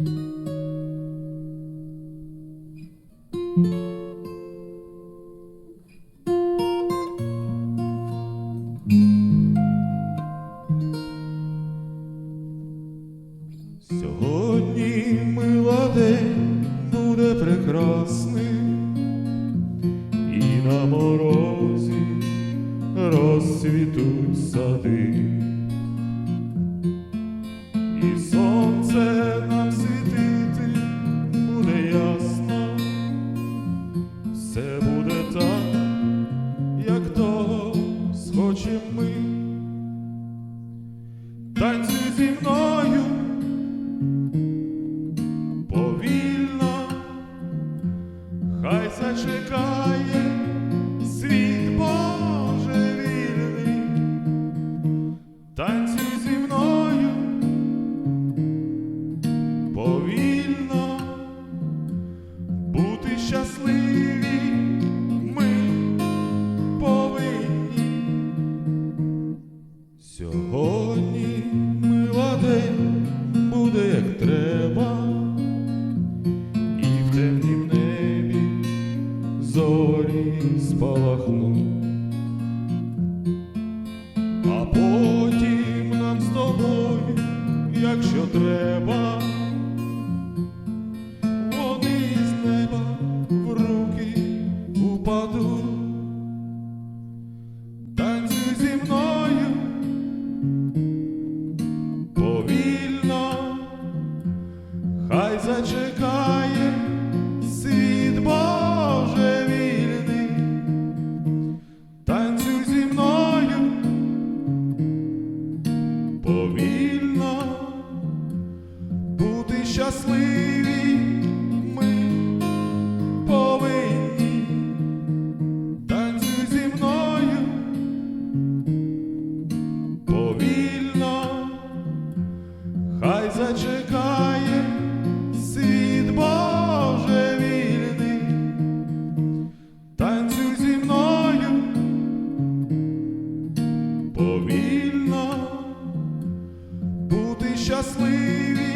Сьогодні мила день буде прекрасний, і на морозі розцвітуть сади, і схочем ми. Танцюй зі мною. Повільно, хай зачекає зорі спалахнуть, а потім нам з тобою, якщо треба, повільно, бути щасливі ми повинні, танцюй зі мною. Повільно, хай зачекає світ божевільний, танцюй зі мною. Повільно, щасливі